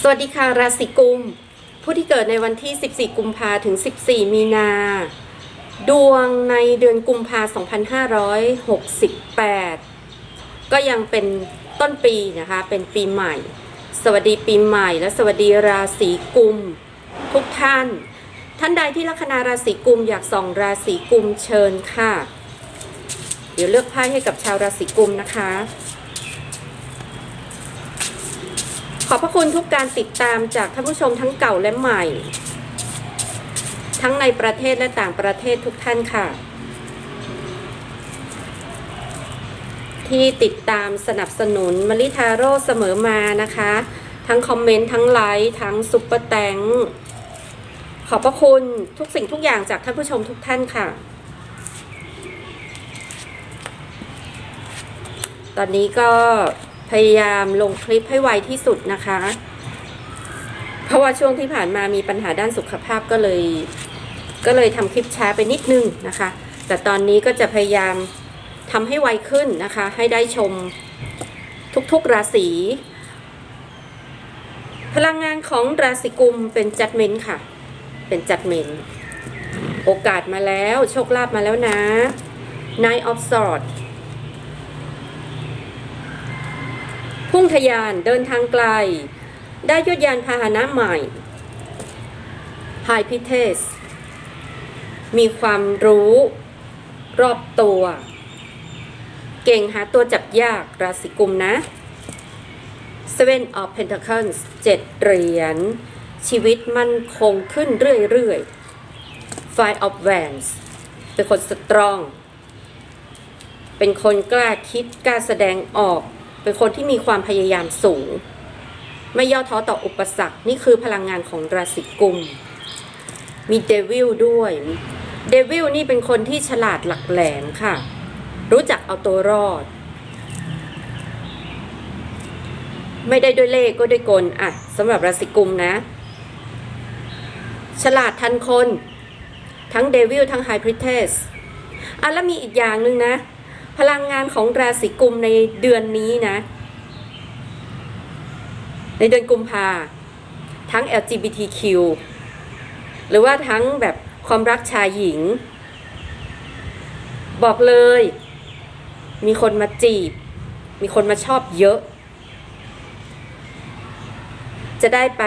สวัสดีค่ะราศีกุม ผู้ที่เกิดในวันที่ 14 กุมภาถึง 14 มีนา ดวงในเดือนกุมภา2568 ก็ยังเป็นต้นปีนะคะ เป็นปีใหม่ สวัสดีปีใหม่ และสวัสดีราศีกุม ทุกท่าน ท่านใดที่ลัคนาราศีกุมอยากส่องราศีกุมเชิญค่ะ เดี๋ยวเลือกไพ่ให้กับชาวราศีกุมนะคะ ขอบพระคุณทุกการติดตามจากท่านผู้ชมทั้งเก่าและใหม่ ทั้งในประเทศและต่างประเทศทุกท่านค่ะ ที่ติดตามสนับสนุนมลิทาโร่เสมอมานะคะ ทั้งคอมเมนต์ทั้งไลค์ทั้งซุปเปอร์แตงขอบพระคุณทุกสิ่งทุกอย่างจากท่านผู้ชมทุกท่านค่ะ ตอนนี้ก็ พยายามลงคลิปให้ไวที่สุดนะคะ เพราะว่าช่วงที่ผ่านมามีปัญหาด้านสุขภาพก็เลย ก็เลยทำคลิปช้าไปนิดนึงนะคะ แต่ตอนนี้ก็จะพยายามทำให้ไวขึ้นนะคะ ให้ได้ชมทุกๆราศีพลังงานของราศีกุมเป็นจัดเมนค่ะ เป็นจัดเมน โอกาสมาแล้ว โชคลาภมาแล้วนะ Nine of Swords พุ่งทะยานเดินทางไกล ได้ยศยานพาหนะใหม่ High p i t e s มีความรู้รอบตัว เก่งหาตัวจับยากราศีกุมนะ Seven of Pentacles เจ็ดเหรียญ ชีวิตมั่นคงขึ้นเรื่อยๆ Five of Wands เป็นคนสตรอง เป็นคนกล้าคิดกล้าแสดงออก เป็นคนที่มีความพยายามสูง ไม่ย่อท้อต่ออุปสรรค นี่คือพลังงานของราศีกุม มีเดวิลด้วยเดวิลนี่เป็นคนที่ฉลาดหลักแหลมค่ะ รู้จักเอาตัวรอด ไม่ได้ด้วยเลขก็ด้วยกลอะสำหรับราศีกุมนะ ฉลาดทันคน ทั้งเดวิลทั้งไฮพริเทสอะแล้วมีอีกอย่างหนึ่งนะ พลังงานของราศีกุมในเดือนนี้นะ ในเดือนกุมภาทั้ง LGBTQ หรือว่าทั้งแบบความรักชายหญิง บอกเลย มีคนมาจีบ มีคนมาชอบเยอะ จะได้ไป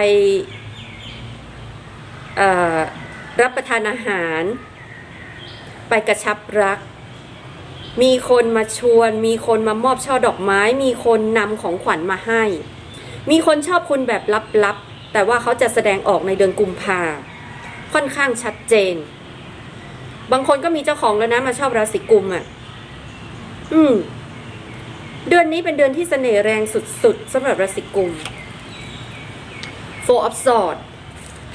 รับประทานอาหาร ไปกระชับรัก มีคนมาชวน มีคนมามอบช่อดอกไม้ มีคนนำของขวัญมาให้ มีคนชอบคุณแบบลับๆ แต่ว่าเขาจะแสดงออกในเดือนกุมภาค่อนข้างชัดเจน บางคนก็มีเจ้าของแล้วนะมาชอบราศีกุมอะ อืม เดือนนี้เป็นเดือนที่เสน่ห์แรงสุดๆสำหรับราศีกุม Four of Swords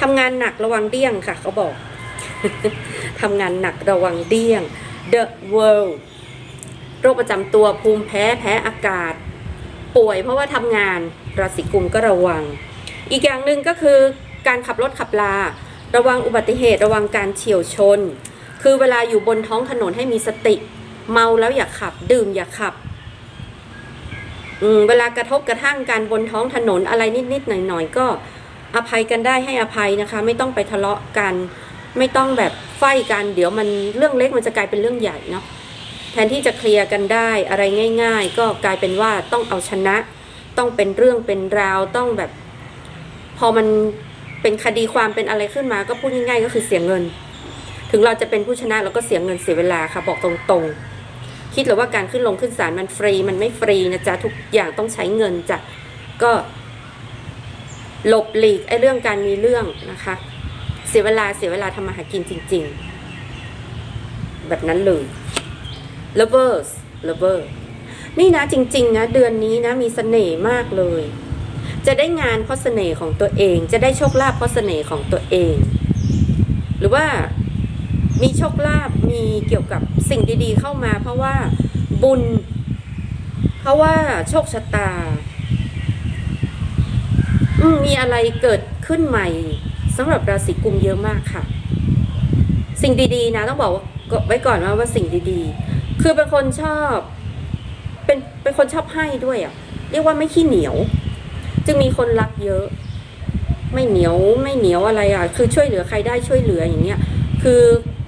ทำงานหนักระวังเดี้ยงค่ะเขาบอก ทำงานหนักระวังเดี้ยง The World โรคประจำตัวภูมิแพ้แพ้อากาศ ป่วยเพราะว่าทำงานราศีกุมก็ระวัง อีกอย่างหนึ่งก็คือการขับรถขับลา ระวังอุบัติเหตุระวังการเฉียวชน คือเวลาอยู่บนท้องถนนให้มีสติ เมาแล้วอย่าขับ ดื่มอย่าขับเวลากระทบกระทั่งกันบนท้องถนนอะไรนิดๆหน่อยๆก็อภัยกันได้ให้อภัยนะคะ ไม่ต้องไปทะเลาะกัน ไม่ต้องแบบไฟกัน เดี๋ยวมันเรื่องเล็กมันจะกลายเป็นเรื่องใหญ่เนาะ แทนที่จะเคลียร์กันได้อะไรง่าย ๆ ก็กลายเป็นว่าต้องเอาชนะ ต้องเป็นเรื่องเป็นราวต้องแบบ พอมันเป็นคดีความเป็นอะไรขึ้นมา ก็พูดง่ายๆ ก็คือเสียเงิน ถึงเราจะเป็นผู้ชนะเราก็เสียเงินเสียเวลาค่ะบอกตรงๆ คิดหรือว่าการขึ้นลงขึ้นศาลมันฟรี มันไม่ฟรีนะจ๊ะทุกอย่างต้องใช้เงินจ้ะก็หลบหลีกไอ้เรื่องการมีเรื่องนะคะ เสียเวลาเสียเวลาทำมาหากินจริง ๆ แบบนั้นเลย lovers lover นี่นะจริง ๆ นะ เดือนนี้นะมีเสน่ห์มากเลย จะได้งานเพราะเสน่ห์ของตัวเอง จะได้โชคลาภเพราะเสน่ห์ของตัวเอง หรือว่ามีโชคลาภมีเกี่ยวกับสิ่งดี ๆ เข้ามา เพราะว่าบุญ เพราะว่าโชคชะตามมีอะไรเกิดขึ้นใหม่สำหรับราศีกุมเยอะมากค่ะ สิ่งดีๆ นะ ต้องบอกไว้ก่อนว่าว่าสิ่งดีๆ คือเป็นคนชอบ เป็นเป็นคนชอบให้ด้วยอะ่ะ เรียกว่าไม่ขี้เหนียว จึงมีคนรักเยอะ ไม่เหนียวไม่เหนียวอะไรอะ คือช่วยเหลือใครได้ช่วยเหลืออย่างเงี้ย คือ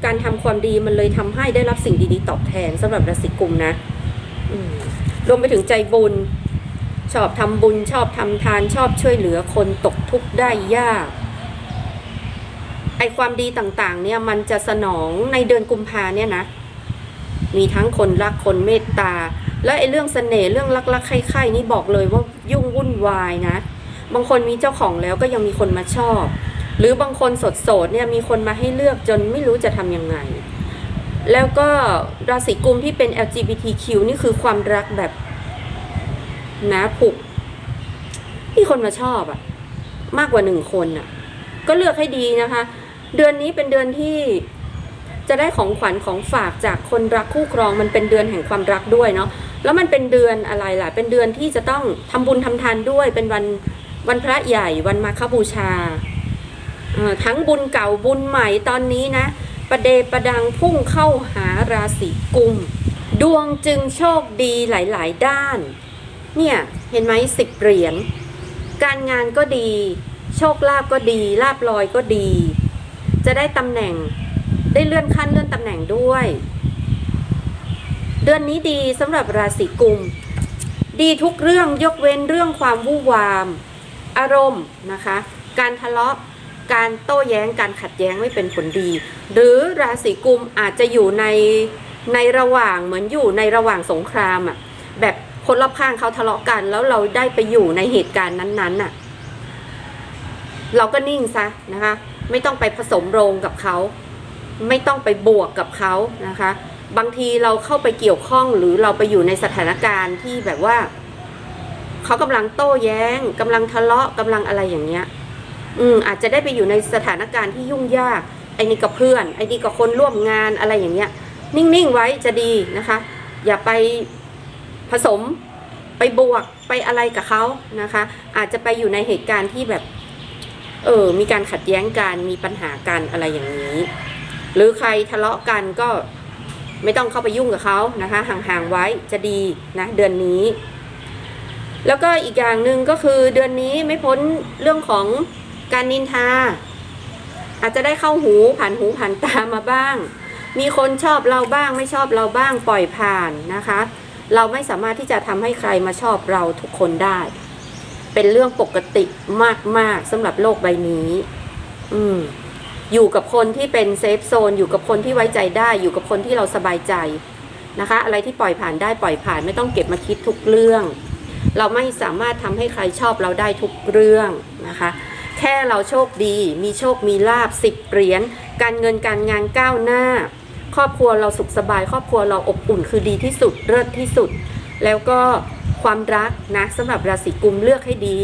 การทำความดีมันเลยทำให้ได้รับสิ่งดีๆตอบแทนสำหรับราศีกุมนะรวมไปถึงใจบุญ ชอบทำบุญ ชอบทำทาน ชอบช่วยเหลือคนตกทุกข์ได้ยากไอความดีต่างๆ เนี่ยมันจะสนองในเดือนกุมภาเนี่ยนะ มีทั้งคนรักคนเมตตา และไอ้เรื่องเสน่ห์เรื่องรักๆใคร่ๆนี่บอกเลยว่ายุ่งวุ่นวายนะ บางคนมีเจ้าของแล้วก็ยังมีคนมาชอบ หรือบางคนสดๆเนี่ยมีคนมาให้เลือกจนไม่รู้จะทำยังไง แล้วก็ราศีกุมที่เป็น LGBTQ นี่คือความรักแบบนะผูกมีคนมาชอบอะมากกว่าหนึ่งคนอะก็เลือกให้ดีนะคะ เดือนนี้เป็นเดือนที่ จะได้ของขวัญของฝากจากคนรักคู่ครองมันเป็นเดือนแห่งความรักด้วยเนาะแล้วมันเป็นเดือนอะไรล่ะ เป็นเดือนที่จะต้องทำบุญทำทานด้วยเป็นวันวันพระใหญ่วันมาฆบูชาทั้งบุญเก่าบุญใหม่ตอนนี้นะ ประเดประดังพุ่งเข้าหาราศีกุม ดวงจึงโชคดีหลาย ๆ ด้าน เนี่ยเห็นไหมสิบเหรียญการงานก็ดี โชคลาภก็ดีลาบลอยก็ดี จะได้ตำแหน่ง ได้เลื่อนขั้นเลื่อนตำแหน่งด้วย เดือนนี้ดีสำหรับราศีกุม ดีทุกเรื่องยกเว้นเรื่องความวู่วาม อารมณ์นะคะ การทะเลาะการโต้แย้งการขัดแย้งไม่เป็นผลดี หรือราศีกุมอาจจะอยู่ในในระหว่างเหมือนอยู่ในระหว่างสงครามอะ่ะแบบคนรอบข้างเขาทะเลาะกัน แล้วเราได้ไปอยู่ในเหตุการณ์นั้นๆน่ะเราก็นิ่งซะนะคะ ไม่ต้องไปผสมโรงกับเขา ไม่ต้องไปบวกกับเขานะคะ บางทีเราเข้าไปเกี่ยวข้องหรือเราไปอยู่ในสถานการณ์ที่แบบว่าเขากำลังโต้แย้งกำลังทะเลาะกำลังอะไรอย่างเงี้ย อืมอาจจะได้ไปอยู่ในสถานการณ์ที่ยุ่งยากไอ้นี่กับเพื่อนไอ้นี่กับคนร่วมงานอะไรอย่างเงี้ย นิ่งๆไว้จะดีนะคะ อย่าไปผสมไปบวกไปอะไรกับเขานะคะ อาจจะไปอยู่ในเหตุการณ์ที่แบบ เออมีการขัดแย้งกันมีปัญหากันอะไรอย่างนี้ หรือใครทะเลาะกันก็ไม่ต้องเข้าไปยุ่งกับเขานะคะห่างๆไว้จะดีนะเดือนนี้ แล้วก็อีกอย่างหนึ่งก็คือเดือนนี้ไม่พ้นเรื่องของการนินทา อาจจะได้เข้าหูผ่านหูผ่านตามาบ้าง มีคนชอบเราบ้างไม่ชอบเราบ้างปล่อยผ่านนะคะ เราไม่สามารถที่จะทำให้ใครมาชอบเราทุกคนได้ เป็นเรื่องปกติมากๆสำหรับโลกใบนี้ อืม อยู่กับคนที่เป็นเซฟโซนอยู่กับคนที่ไว้ใจได้ อยู่กับคนที่เราสบายใจนะคะ อะไรที่ปล่อยผ่านได้ปล่อยผ่านไม่ต้องเก็บมาคิดทุกเรื่อง เราไม่สามารถทำให้ใครชอบเราได้ทุกเรื่องนะคะ แค่เราโชคดี มีโชคมีลาบสิบเหรียญการเงินการงานก้าวหน้า ครอบครัวเราสุขสบาย ครอบครัวเราอบอุ่นคือดีที่สุดเลิศที่สุด แล้วก็ความรักนะสำหรับราศีกุมเลือกให้ดี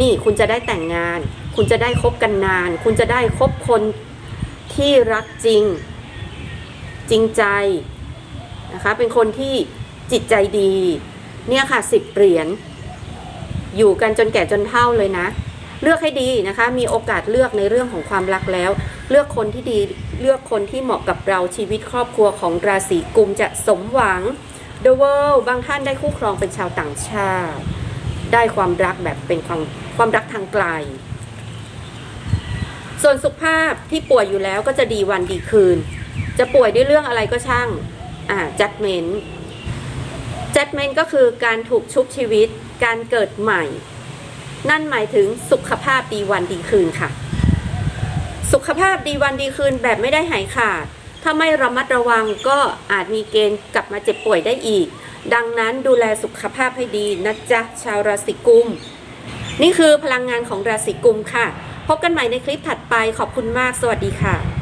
นี่คุณจะได้แต่งงาน คุณจะได้คบกันนาน คุณจะได้คบคนที่รักจริง จริงใจนะคะ เป็นคนที่จิตใจดี เนี่ยค่ะสิบเหรียญอยู่กันจนแก่จนเฒ่าเลยนะ เลือกให้ดีนะคะ มีโอกาสเลือกในเรื่องของความรักแล้ว เลือกคนที่ดีเลือกคนที่เหมาะกับเราชีวิตครอบครัวของราศีกุมจะสมหวัง The World บางท่านได้คู่ครองเป็นชาวต่างชาติ ได้ความรักแบบเป็นความความรักทางไกล ส่วนสุขภาพที่ป่วยอยู่แล้วก็จะดีวันดีคืน จะป่วยด้วยเรื่องอะไรก็ช่าง อ่าจัดเมนจัดเมนก็คือการถูกชุบชีวิต การเกิดใหม่ นั่นหมายถึงสุขภาพดีวันดีคืนค่ะ สุขภาพดีวันดีคืนแบบไม่ได้หายขาด ถ้าไม่ระมัดระวังก็อาจมีเกณฑ์กลับมาเจ็บป่วยได้อีก ดังนั้นดูแลสุขภาพให้ดีนะจ๊ะชาวราศีกุม นี่คือพลังงานของราศีกุมค่ะ พบกันใหม่ในคลิปถัดไปขอบคุณมาก สวัสดีค่ะ